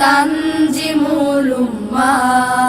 Tanjimul Ummah.